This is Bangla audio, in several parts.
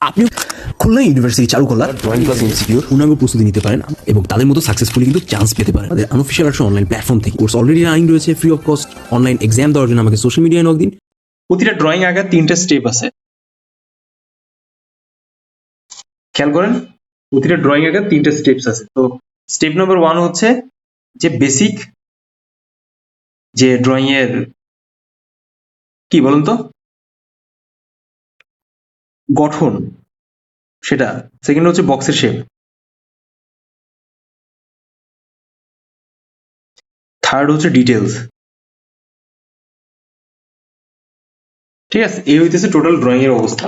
আপনি খুলনা ইউনিভার্সিটি চালু করলার ড্রয়িং ক্লাস ইনস্টিটিউট পূর্ণাঙ্গ প্রস্তুতি নিতে পারেন এবং তাদের মতো সাকসেসফুলি কিন্তু চান্স পেতে পারেন। আমাদের আনঅফিসিয়াল একটা অনলাইন প্ল্যাটফর্ম থেকে কোর্স অলরেডি রানিং রয়েছে free of cost online exam দেওয়ার জন্য আমাকে সোশ্যাল মিডিয়ায় নক দিন। প্রতিটা ড্রয়িং আগে তিনটা স্টেপ আছে। খেয়াল করেন প্রতিটা ড্রয়িং আগে তিনটা স্টেপস আছে। তো স্টেপ নাম্বার ওয়ান হচ্ছে যে বেসিক যে ড্রয়িং এর কি বলুন তো? গঠন। সেটা। সেকেন্ড হচ্ছে বক্সের শেপ থার্ড হচ্ছে ডিটেলস ঠিক আছে, এই হইতেছে টোটাল ড্রয়িং এর অবস্থা।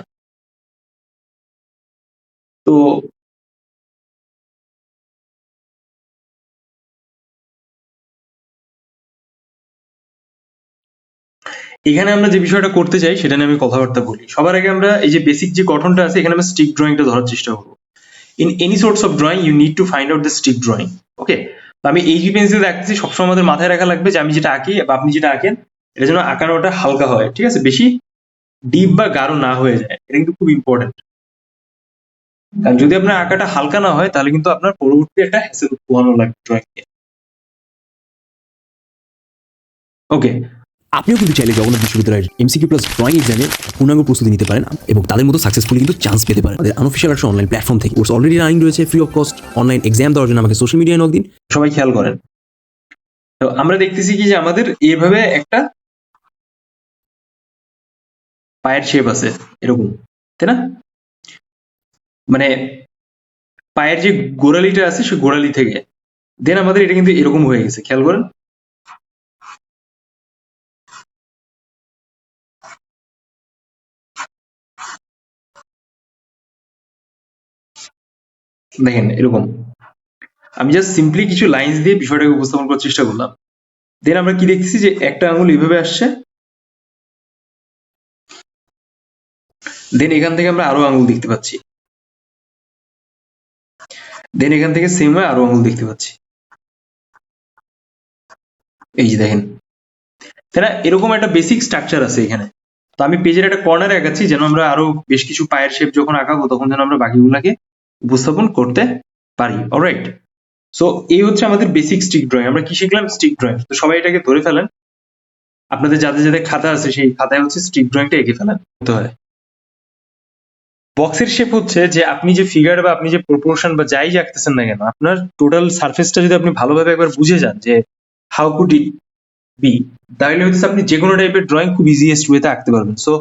তো এখানে আমরা যে বিষয়টা করতে চাই, সেটা নিয়ে আমি কথাবার্তা বলি। সবার আগে আমরা এই যে বেসিক যে গঠনটা আছে, এখানে আমরা স্টিক ড্রয়িংটা ধরার চেষ্টা করব। In any source of drawing you need to find out the stick drawing okay আমি এই যে পেন্সিল দেখতেছি, সবসময় আমাদের মাথায় রাখা লাগবে যে আমি যেটা আঁকি বা আপনি যেটা আঁকেন, এটা যেন আঁকানোটা হালকা হয়, ঠিক আছে? বেশি ডিপ বা গাঢ় না হয়ে যায়, এটা কিন্তু খুব ইম্পর্টেন্ট কারণ যদি আপনার আঁকাটা হালকা না হয়, তাহলে কিন্তু আপনার পরবর্তী একটা হ্যাসেল পোহানো লাগবে ড্রয়িং ওকে আপনিও কিন্তু চাইলে জগন্নাথ বিশ্ববিদ্যালয়ের এমসিকিউ প্লাস ড্রয়িং এক্সামে পূর্ণাঙ্গ প্রস্তুতি নিতে পারেন এবং তাদের মতো সাকসেসফুলি কিন্তু চান্স পেতে পারেন। আমাদের আনঅফিসিয়াল একটা অনলাইন প্ল্যাটফর্ম থেকে। কোর্স অলরেডি রানিং রয়েছে free of cost online exam দেওয়ার জন্য আমাকে সোশ্যাল মিডিয়ায় নক দিন। সবাই খেয়াল করেন। তো আমরা দেখতেছি কি যে আমাদের এইভাবে একটা পায়ের শেপ আছে, এরকম, তাই না? মানে পায়ের যে গোড়ালিটা আছে, সে গোড়ালি থেকে। দেন আমাদের এটা কিন্তু এরকম হয়ে গেছে, খেয়াল করেন? দেখেন, এরকম। আমি জাস্ট সিম্পলি কিছু লাইন্স দিয়ে বিষয়টাকে উপস্থাপন করার চেষ্টা করলাম। দেন আমরা কি দেখতেছি যে একটা আঙুল এইভাবে আসছে। দেন এখান থেকে আমরা আরও আঙুল দেখতে পাচ্ছি। দেন এখান থেকে সেম হয় আরও আঙুল দেখতে পাচ্ছি। এই যে দেখেন। তাই না? এরকম একটা বেসিক স্ট্রাকচার আছে এখানে। তো আমি পেজের একটা কর্নারে আঁকাচ্ছি যেন আমরা আরও বেশ কিছু পায়ের শেপ যখন আঁকাবো, তখন যেন আমরা বাকিগুলাকে উপস্থাপন করতে পারি অলরাইট সো এই হচ্ছে আমাদের বেসিক স্টিক ড্রয়িং আমরা কি শিখলাম? স্টিক ড্রয়িং তো সবাই এটাকে ধরে ফেলেন। আপনাদের যাদের যাদের খাতা আছে, সেই খাতায় হচ্ছে স্টিক ড্রয়িংটা এঁকে ফেলেন করতে হয়। বক্সের শেপ হচ্ছে যে, আপনি যে ফিগার বা আপনি যে প্রপোর্শন বা যাই আঁকতেছেন না কেন, আপনার টোটাল সারফেসটা যদি আপনি ভালোভাবে একবার বুঝে যান যে হাউ কুড ইট বি তাহলে হচ্ছে আপনি যে কোনো টাইপের ড্রয়িং খুব ইজিয়েস্ট ওয়েতে আঁকতে পারবেন। সো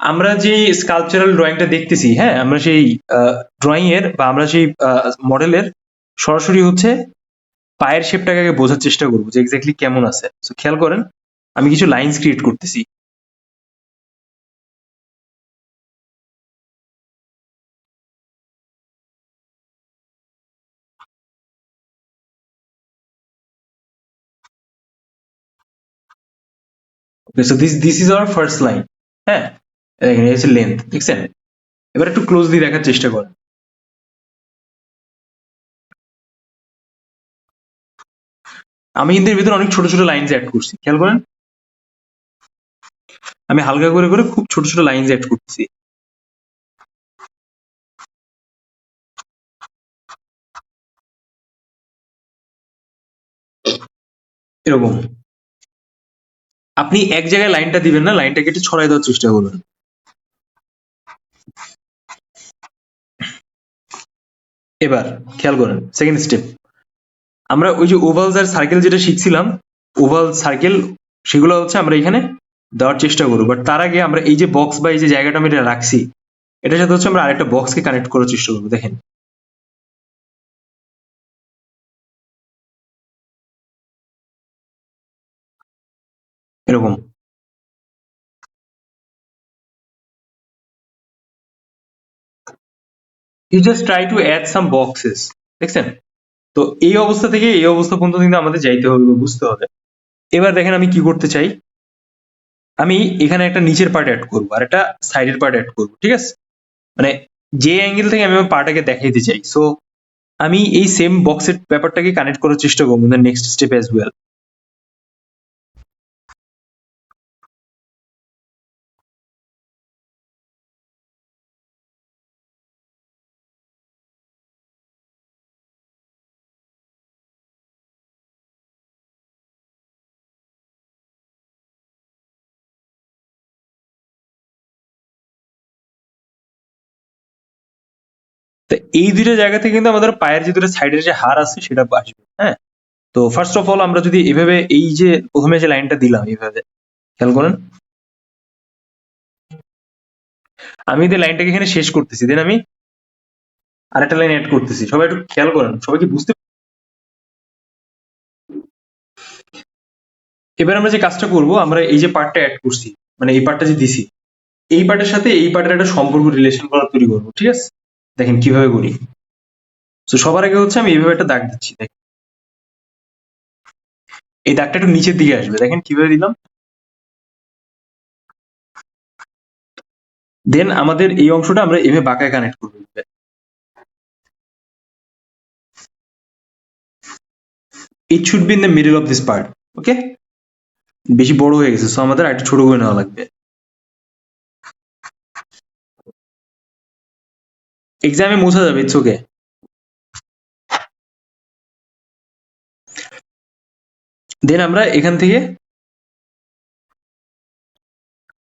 আমরা যে স্কাল্পচারাল ড্রয়িংটা দেখতেছি হ্যাঁ আমরা সেই ড্রয়িং এর বা আমরা সেই মডেলের সরাসরি হচ্ছে পায়ের শেপটাকে আগে বোঝার চেষ্টা করব যে এক্স্যাক্টলি কেমন আছে। সো খেয়াল করেন, আমি কিছু লাইন্স ক্রিয়েট করতেছি। Okay so this this is our first line হ্যাঁ? দেখেন এই হচ্ছে লেন্থ দেখছেন? এবার একটু ক্লোজলি দেখার চেষ্টা করেন। আমি কিন্তু এর ভিতরে অনেক ছোট ছোট লাইনস অ্যাড করছি, খেয়াল করেন? আমি হালকা করে করে খুব ছোট ছোট লাইনস অ্যাড করছি। এরকম। আপনি এক জায়গায় লাইনটা দিবেন না লাইনটাকে একটু ছড়াই দেওয়ার চেষ্টা করবেন। এবার খেয়াল করেন সেকেন্ড স্টেপ আমরা ওই যে ওভাল আর সার্কেল যেটা শিখছিলাম ওভাল সার্কেল সেগুলো হচ্ছে আমরা এখানে দেওয়ার চেষ্টা করব। বাট তার আগে আমরা এই যে বক্স বা এই যে জায়গাটা আমি এটা রাখছি, এটার সাথে হচ্ছে আমরা আরেকটা বক্সকে কানেক্ট করার চেষ্টা করব। দেখেন you just try to add some boxes দেখছেন? তো এই অবস্থা থেকে এই অবস্থা পর্যন্ত কিন্তু আমাদের যাইতে হবে, বুঝতে হবে। এবার দেখেন আমি কি করতে চাই। আমি এখানে একটা নিচের পার্ট অ্যাড করব আর একটা সাইডের পার্ট অ্যাড করব, ঠিক আছে? মানে যে অ্যাঙ্গেল থেকে আমি আমার পার্টটাকে দেখাইতে চাই। সো আমি এই সেম বক্সের ব্যাপারটাকে কানেক্ট করার চেষ্টা করব নেক্সট স্টেপ অ্যাজ ওয়েল তো এই দুইটা জায়গা থেকে কিন্তু আমাদের পায়ের যে দুটো সাইডের যে হার আছে সেটা আসবে হ্যাঁ? তো ফার্স্ট অফ অল আমরা যদি এভাবে এই যে প্রথমে যে লাইনটা দিলাম এইভাবে, খেয়াল করেন। আমি এই লাইনটাকে এখানে শেষ করতেছি দেন আমি আরেকটা লাইন অ্যাড করতেছি। সবাই একটু খেয়াল করেন, সবাই কি বুঝতে এবার আমরা যে কাজটা করব, আমরা এই যে পার্টটা অ্যাড করছি মানে এই পার্টটা যে দিছি, এই পার্টের সাথে এই পার্টের একটা সম্পর্ক রিলেশন করা তৈরি করব, ঠিক আছে? দেখেন কীভাবে করি তো সবার আগে হচ্ছে আমি এইভাবে একটা দাগ দিচ্ছি, দেখেন। এই দাগটা একটু নিচের দিকে আসবে, দেখেন কীভাবে দিলাম। দেন আমাদের এই অংশটা আমরা এভাবে বাঁকায় কানেক্ট করব it should be in the middle of this part okay বেশি বড় হয়ে গেছে সো আমাদের আরেকটু ছোট করে নেওয়া লাগবে। এক্সামে মোছা যাবে ইটস ওকে দেন আমরা এখান থেকে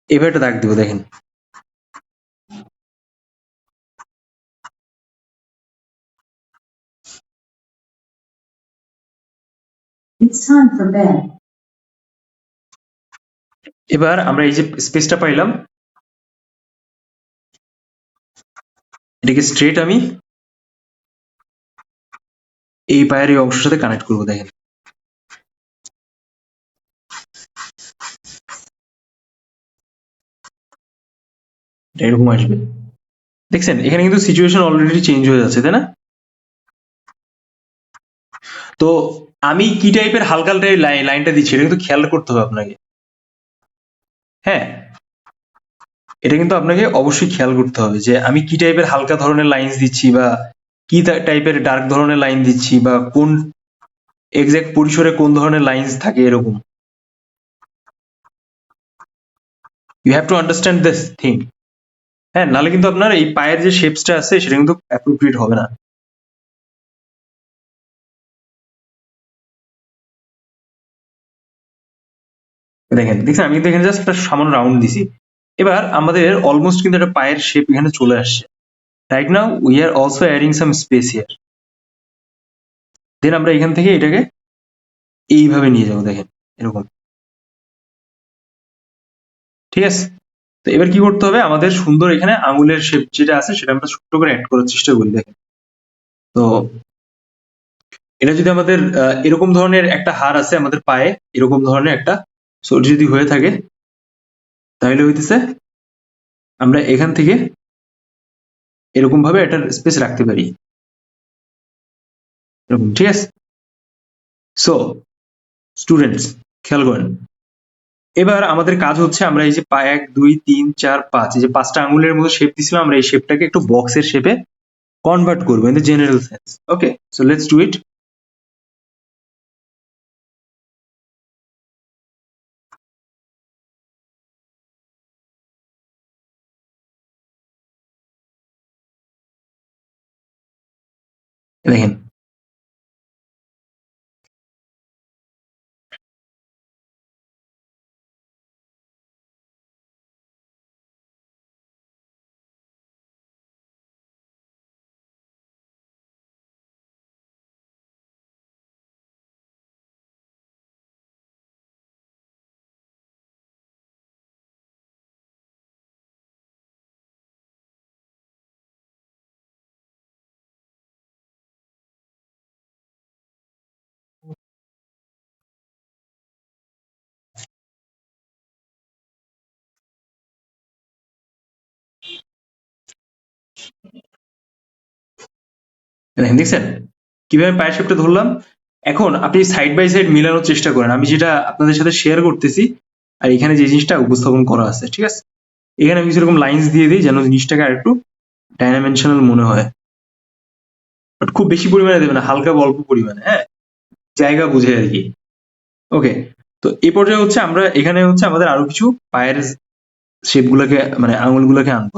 এবার একটা দাগ দিব দেখেন. এবার আমরা এই যে স্পেসটা পাইলাম এটাকে স্ট্রেট আমি এই পায়ের এই অংশের সাথে কানেক্ট করব, দেখেন। এরকম আসবে। দেখছেন, এখানে কিন্তু সিচুয়েশন অলরেডি চেঞ্জ হয়ে যাচ্ছে, তাই না? তো আমি কি টাইপের হালকা লাইনটা দিচ্ছি, এটা কিন্তু খেয়াল করতে হবে আপনাকে। হ্যাঁ? এটা কিন্তু আপনাকে অবশ্যই খেয়াল করতে হবে যে আমি কি টাইপের হালকা ধরনের লাইন্স দিচ্ছি বা কি টাইপের ডার্ক ধরনের লাইন দিচ্ছি বা কোন এক্সাক্ট পরিসরে কোন ধরনের লাইন্স থাকে এরকম। You have to understand this thing হ্যাঁ নাহলে কিন্তু আপনার এই পায়ের যে শেপসটা আছে সেটা কিন্তু অ্যাপ্রোপ্রিয়েট হবে না। দেখেন, দেখছেন? আমি এখানে জাস্ট একটা সামান্য রাউন্ড দিছি। এবার আমাদের অলমোস্ট কিন্তু একটা পায়ের শেপ এখানে চলে আসছে। Right now we are also adding some space here then আমরা এখান থেকে এটাকে এইভাবে নিয়ে যাব, দেখেন, এরকম। ঠিক আছে? তো এবার কি করতে হবে? আমাদের সুন্দর এখানে আঙুলের শেপ যেটা আছে, সেটা আমরা ছোট্ট করে অ্যাড করার চেষ্টা করি, দেখেন। তো এটা যদি আমাদের এরকম ধরনের একটা হার আছে আমাদের পায়ে, এরকম ধরনের একটা সো যদি হয়ে থাকে তাহলে হইতেছে আমরা এখান থেকে এরকম ভাবে একটা স্পেস রাখতে পারি। এরকম, ঠিক আছে? সো স্টুডেন্টস খেয়াল করেন। এবার আমাদের কাজ হচ্ছে আমরা এই যে পা এক, দুই, তিন, চার, পাঁচ, এই যে পাঁচটা আঙুলের মতো শেপ দিছিলাম, আমরা এই শেপটাকে একটু বক্সের শেপে কনভার্ট করব in the general sense okay so let's do it দেখেন দেখেন, দেখছেন? কীভাবে পায়ের শেপটা ধরলাম? এখন আপনি সাইড বাই সাইড মিলানোর চেষ্টা করেন। আমি যেটা আপনাদের সাথে শেয়ার করতেছি, আর এখানে যে জিনিসটা উপস্থাপন করা আছে, ঠিক আছে? এখানে আমি সেরকম লাইন্স দিয়ে দিই, যেন জিনিসটাকে আর একটু ডাইমেনশনাল মনে হয়। বাট খুব বেশি পরিমাণে দেবে না, হালকা অল্প পরিমাণে হ্যাঁ? জায়গা বুঝে আর কি। ওকে তো এই পর্যায়ে হচ্ছে আমরা, এখানে হচ্ছে আমাদের আরও কিছু পায়ের শেপ গুলাকে মানে আঙুলগুলোকে আনব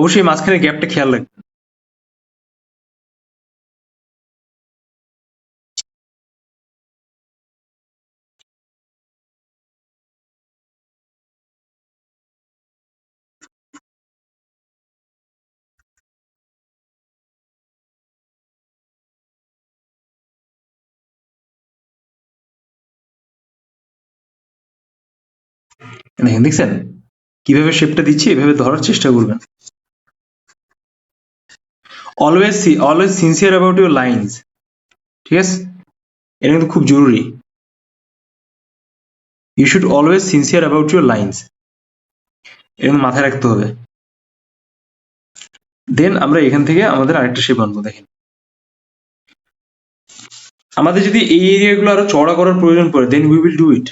অবশ্যই মাঝখানে গ্যাপটা খেয়াল রাখবেন। দেখেন দেখছেন? কীভাবে শেপটা দিচ্ছি এভাবে ধরার চেষ্টা করবেন। Always see always sincere about your lines ঠিক আছে? এটা কিন্তু খুব জরুরি। You should always sincere about your lines এটা কিন্তু মাথায় রাখতে হবে। দেন আমরা এখান থেকে আমাদের আরেকটা শেপ আনব, দেখেন। আমাদের যদি এই এরিয়াগুলো আরও চড়া করার প্রয়োজন পড়ে then we will do it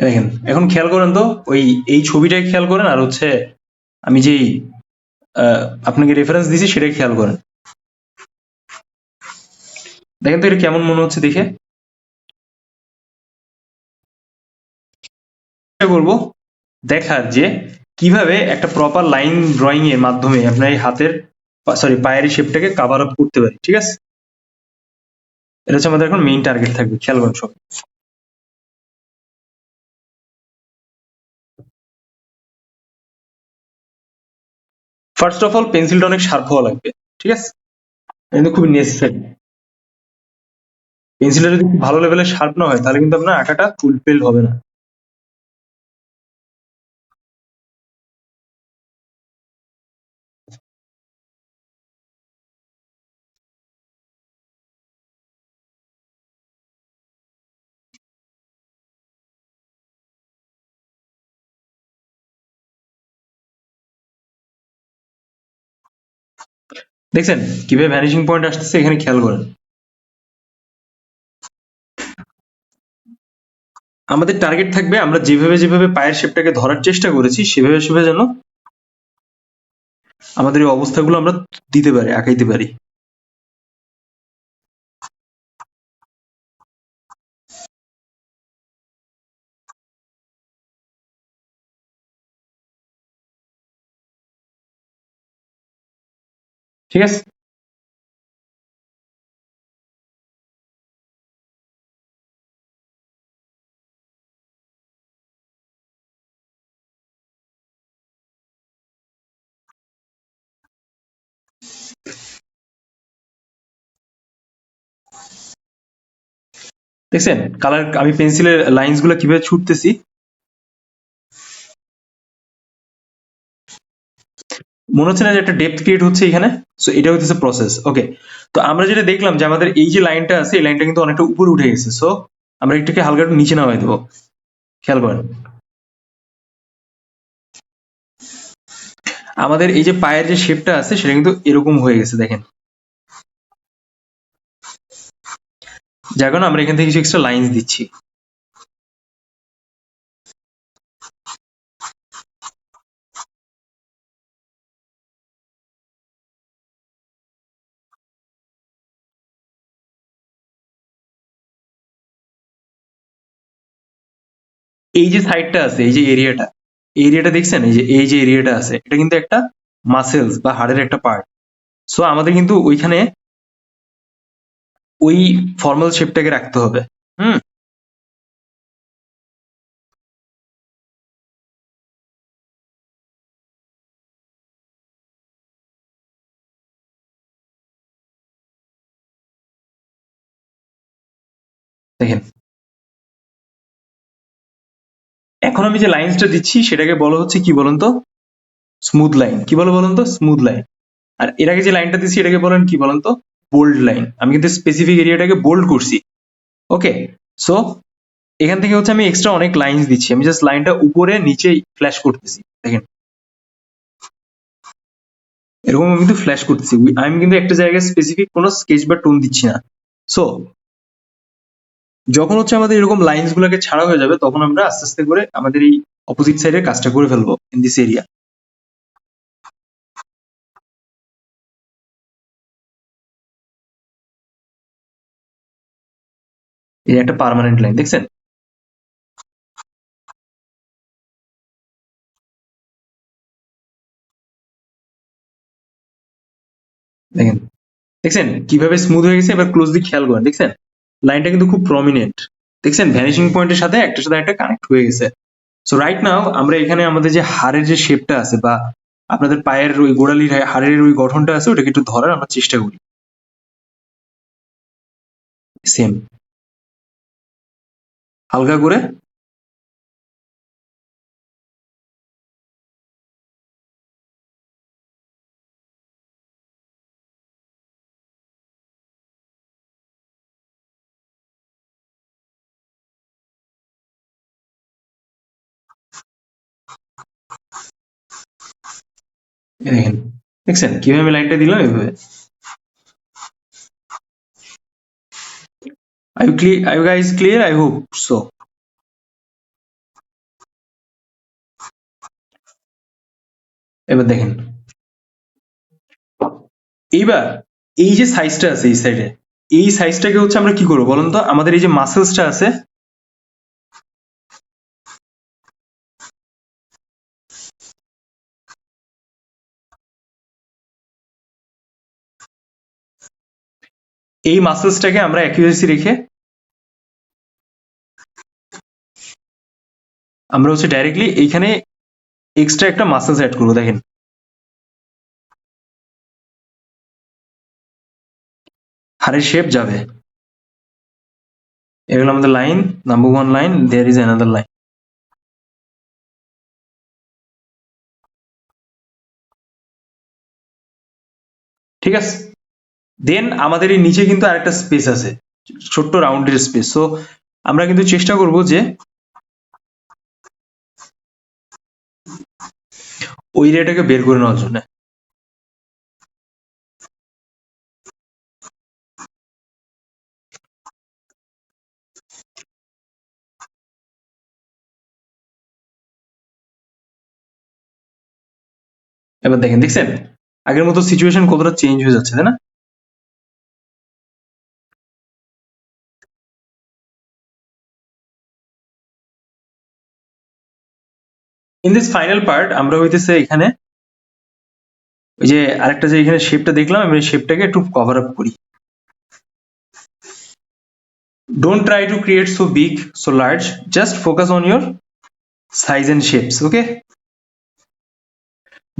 দেখেন, এখন খেয়াল করেন তো, ওই, এই ছবিটাই খেয়াল করেন আর হচ্ছে আমি যেই আপনাকে রেফারেন্স দিয়েছি সেটাই খেয়াল করেন। দেখেন তো এটা কেমন মনে হচ্ছে দেখে? করব দেখার যে কীভাবে একটা প্রপার লাইন ড্রয়িং এর মাধ্যমে আপনার এই হাতের সরি পায়ের শেপটাকে কাভার আপ করতে পারি, ঠিক আছে? এটা হচ্ছে আমাদের এখন মেইন টার্গেট থাকবে, খেয়াল করেন সব। ফার্স্ট অফ অল পেন্সিলটা অনেক শার্প হওয়া লাগবে, ঠিক আছে? কিন্তু খুবই নেসেসারি পেন্সিলটা যদি ভালো লেভেলে শার্প না হয়, তাহলে কিন্তু আপনার আঁকাটা ফুলফিল হবে না। দেখছেন? কীভাবে ভ্যানিশিং পয়েন্ট আসতেছে এখানে খেয়াল করেন। আমাদের টার্গেট থাকবে, আমরা যেভাবে যেভাবে পায়ের শেপটাকে ধরার চেষ্টা করেছি, সেভাবে সেভাবে যেন আমাদের এই অবস্থাগুলো আমরা দিতে পারি, আঁকাইতে পারি। ঠিক আছে? দেখছেন? কালার আমি পেন্সিলের লাইন্সগুলো কীভাবে ছুটতেছি? মনে হচ্ছে না যে একটা ডেপথ ক্রিয়েট হচ্ছে এখানে। সো এটা হচ্ছে প্রসেস ওকে তো আমরা যেটা দেখলাম যে আমাদের এই যে লাইনটা আছে, এই লাইনটা কিন্তু অনেকটা উপরে উঠে গেছে। সো আমরা একটাকে হালকা একটু নিচে নামাই দেবো। খেয়াল করেন। আমাদের এই যে পায়ের যে শেপটা আছে, সেটা কিন্তু এরকম হয়ে গেছে, দেখেন। কারণে আমরা এখান থেকে কিছু এক্সট্রা লাইন্স দিচ্ছি। এই যে সাইডটা আছে, এই যে এরিয়াটা এরিয়াটা দেখছেন? এই যে এই যে এরিয়াটা আছে, এটা কিন্তু একটা মাসেলস বা হাড়ের একটা পার্ট সো আমাদের কিন্তু ওইখানে ওই ফর্মাল শেপটাকে রাখতে হবে। হুম? দেখেন এখন আমি যে লাইন্সটা দিচ্ছি, সেটাকে বলা হচ্ছে কি বলুন তো স্মুথ লাইন কি বলো বলুন তো স্মুথ লাইন আর এর আগে যে লাইনটা দিচ্ছি এটাকে বলেন কি বলুন তো বোল্ড লাইন আমি কিন্তু স্পেসিফিক এরিয়াটাকে বোল্ড করছি। ওকে সো এখান থেকে হচ্ছে আমি এক্সট্রা অনেক লাইন্স দিচ্ছি। আমি জাস্ট লাইনটা উপরে, নিচে ফ্ল্যাশ করতেছি। দেখেন। এরকম আমি কিন্তু ফ্ল্যাশ করতেছি। আমি কিন্তু একটা জায়গায় স্পেসিফিক কোনো স্কেচ বা টোন দিচ্ছি না। সো যখন হচ্ছে আমাদের এরকম লাইন্স গুলোকে ছাড়া হয়ে যাবে, তখন আমরা আস্তে আস্তে করে আমাদের এই অপোজিট সাইডের কাজটা করে ফেলব ইন দিস এরিয়া একটা পার্মানেন্ট লাইন দেখছেন? দেখেন, দেখছেন? কীভাবে স্মুথ হয়ে গেছে? এবার ক্লোজলি খেয়াল করেন, দেখছেন? লাইনটা কিন্তু খুব প্রমিনেন্ট দেখছেন? ভ্যানিশিং পয়েন্টের সাথে একটার সাথে একটা কানেক্ট হয়ে গেছে। সো রাইট নাও আমরা এখানে আমাদের যে হাড়ের যে শেপটা আছে বা আপনাদের পায়ের ওই গোড়ালির হাড়ের ওই গঠনটা আছে, ওটাকে একটু ধরার আমরা চেষ্টা করি। সেম হালকা করে দেখেন, দেখছেন? কীভাবে লাইনটা দিলাম? Are you clear? Are you guys clear? I hope এবার দেখেন। এইবার এই যে সাইজটা আছে এই সাইডে এই সাইজটাকে হচ্ছে আমরা কি করব বলুন তো? আমাদের এই যে মাসেলসটা আছে এই মাসেলসটাকে আমরা অ্যাকিউরেসি রেখে আমরা হচ্ছে ডাইরেক্টলি এইখানে এক্সট্রা একটা মাসেলস অ্যাড করব, দেখেন। হাড়ের শেপ যাবে। এগুলো আমাদের line number one line there is another line ঠিক আছে? দেন আমাদের এই নিচে কিন্তু আরেকটা স্পেস আছে, ছোট্ট রাউন্ডের স্পেস সো আমরা কিন্তু চেষ্টা করব যে ওই এরিয়াটাকে বের করে নেওয়ার জন্য। এবার দেখেন, দেখছেন? আগের মতো সিচুয়েশন কতটা চেঞ্জ হয়ে যাচ্ছে, তাই না? ইন দিস ফাইনাল পার্ট আমরা হইতেছে এখানে ওই যে আরেকটা যে এখানে শেপটা দেখলাম আমি শেপটাকে একটু কভার আপ করি। Don't try to create so big so large just focus on your size and shapes okay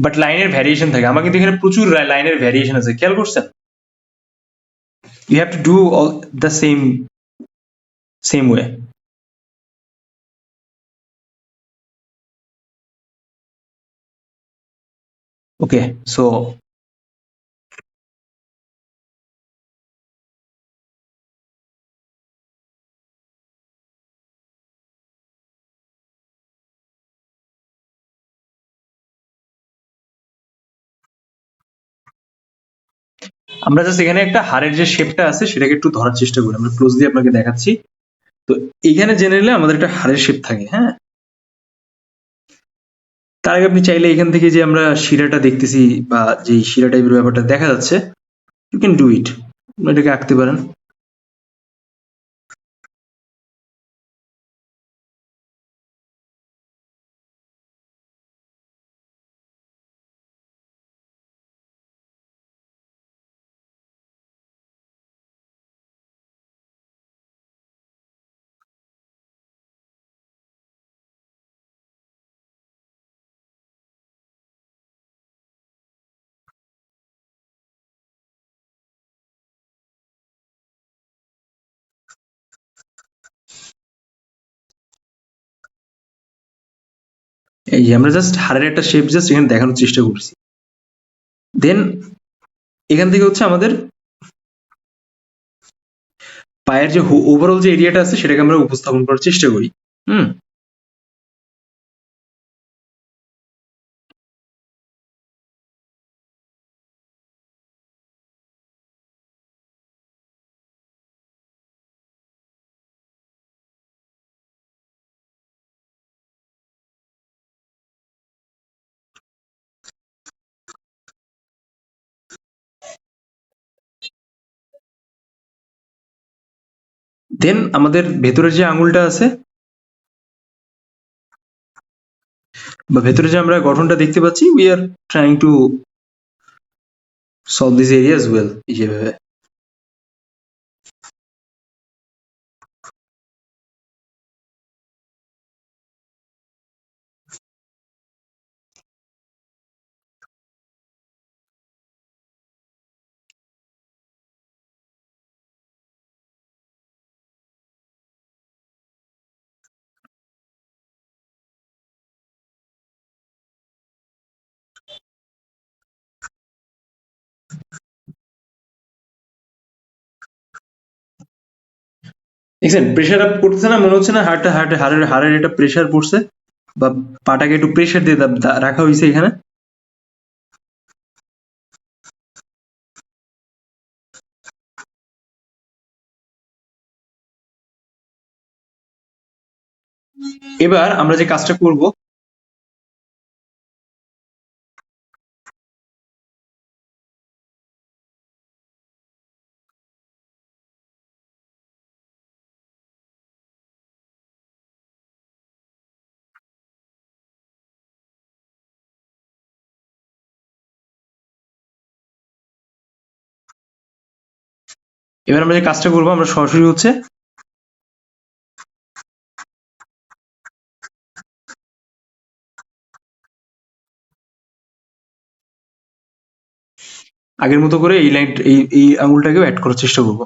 but লাইনের ভ্যারিয়েশন থাকে। আমার কিন্তু এখানে প্রচুর লাইনের ভ্যারিয়েশন আছে, খেয়াল করছেন? You have to do all the same same way okay so আমরা জাস্ট এখানে একটা হাড়ের যে শেপটা আছে, সেটাকে একটু ধরার চেষ্টা করি। আমরা ক্লোজলি আপনাকে দেখাচ্ছি। তো এইখানে জেনারেলি আমাদের একটা হাড়ের শেপ থাকে হ্যাঁ? তার আগে আপনি চাইলে এখান থেকে যে আমরা শিরাটা দেখতেছি বা যে শিরা টাইপের ব্যাপারটা দেখা যাচ্ছে ইউ ক্যান ডু ইট এটাকে আঁকতে পারেন। এই যে আমরা জাস্ট হারের একটা শেপ জাস্ট এখানে দেখানোর চেষ্টা করছি। দেন এখান থেকে হচ্ছে আমাদের পায়ের যে ওভারঅল যে এরিয়াটা আছে, সেটাকে আমরা উপস্থাপন করার চেষ্টা করি। হুম? দেন আমাদের ভেতরের যে আঙুলটা আছে, বা ভেতরে যে আমরা গঠনটা দেখতে পাচ্ছি we are trying to solve this area well এই যেভাবে। দেখছেন প্রেশার আপ করতেছে না, মনে হচ্ছে না হাড়টা হাড়ে, হাড়ের হাড়ের একটা প্রেশার পড়ছে বা পাটাকে একটু প্রেশার দিয়ে রাখা হয়েছে এখানে। এবার আমরা যে কাজটা করব এবার আমরা যে কাজটা করব, আমরা সরাসরি হচ্ছে আগের মতো করে এই লাইন এই এই আঙুলটাকেও অ্যাড করার চেষ্টা করব।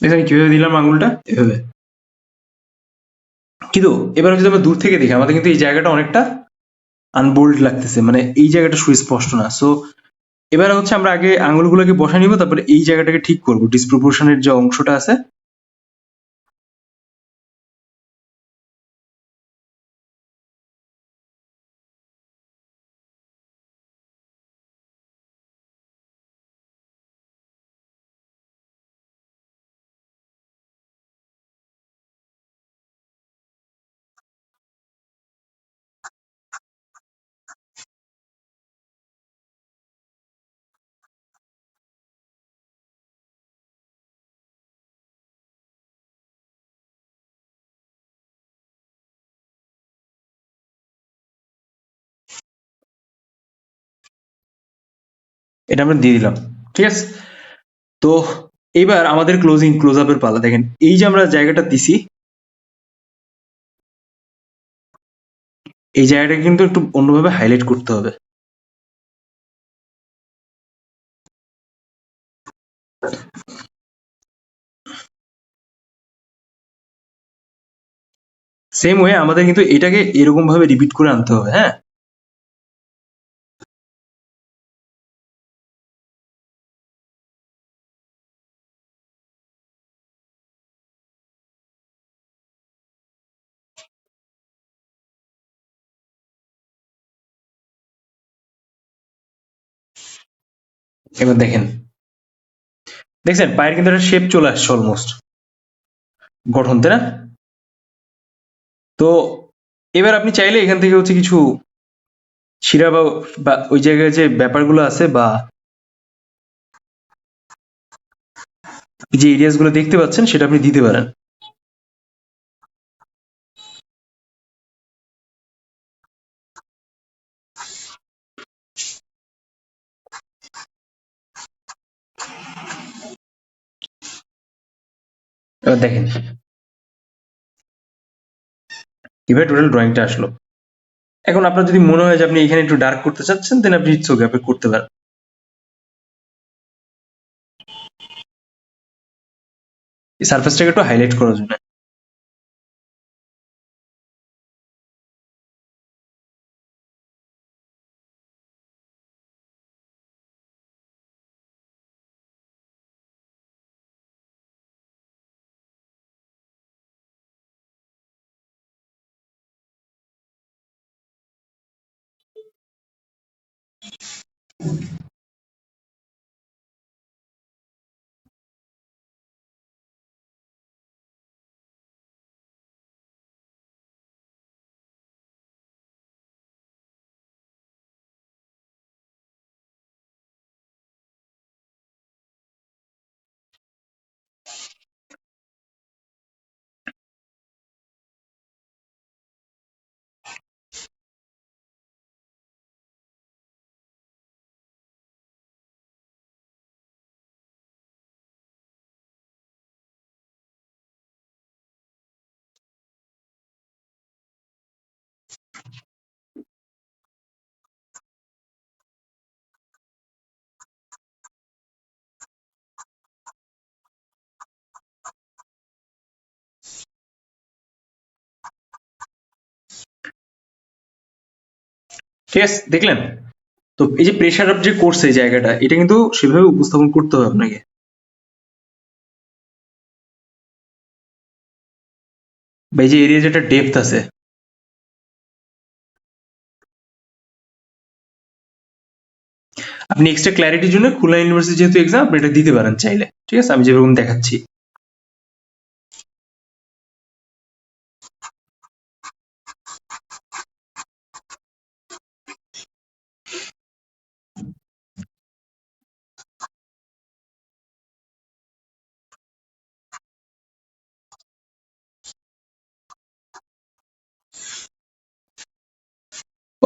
দেখেন কীভাবে দিলাম আঙুলটা? এভাবে। কিন্তু এবার যদি আমরা দূর থেকে দেখি, আমাদের কিন্তু এই জায়গাটা অনেকটা আনবোল্ড লাগতেছে মানে এই জায়গাটা সুস্পষ্ট না। সো এবার হচ্ছে আমরা আগে আঙুলগুলোকে বসা নিব, তারপরে এই জায়গাটাকে ঠিক করব। ডিসপ্রপোর্শনের যে অংশটা আছে এটা আমরা দিয়ে দিলাম, ঠিক আছে? তো এবার আমাদের ক্লোজিং ক্লোজ আপের পালা। দেখেন, এই যে আমরা জায়গাটা দিছি, এই জায়গাটা কিন্তু একটু অন্যভাবে হাইলাইট করতে হবে। সেম ওয়ে আমাদের কিন্তু এটাকে এরকম ভাবে রিপিট করে আনতে হবে হ্যাঁ? এবার দেখেন। দেখছেন, পায়ের কিন্তু একটা শেপ চলে আসছে অলমোস্ট গঠন, তাই না? তো এবার আপনি চাইলে এখান থেকে হচ্ছে কিছু শিরা বা ওই জায়গায় যে ব্যাপারগুলো আছে বা যে এরিয়াসগুলো দেখতে পাচ্ছেন, সেটা আপনি দিতে পারেন। এবার দেখেন। এবার টোটাল ড্রয়িংটা আসলো। এখন আপনার যদি মনে হয় যে আপনি এখানে একটু ডার্ক করতে চাচ্ছেন দেন আপনি ইচ্ছুক আপনি করতে পারেন। সারফেসটাকে একটু হাইলাইট করার জন্য। ঠিক আছে দেখলেন? তো এই যে প্রেশার আপ যে করছে এই জায়গাটা, এটা কিন্তু সেভাবে উপস্থাপন করতে হবে আপনাকে। বা এই যে এরিয়া যেটা ডেপথ আছে আপনি এক্সট্রা ক্ল্যারিটির জন্য খুলনা ইউনিভার্সিটি যেহেতু এক্সাম আপনি এটা দিতে পারেন চাইলে। ঠিক আছে? আমি যেরকম দেখাচ্ছি।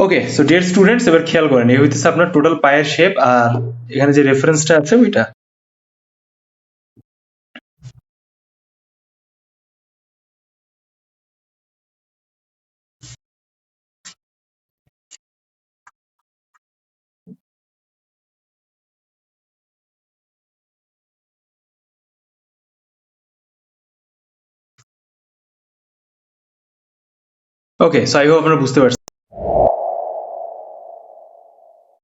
ওকে সো ডিয়ার স্টুডেন্টস এবার খেয়াল করেন, এই হইতেছে আপনার টোটাল পায়ের শেপ আর এখানে যে রেফারেন্সটা আছে ওইটা। ওকে সো আই হোপ আপনারা বুঝতে পারছেন।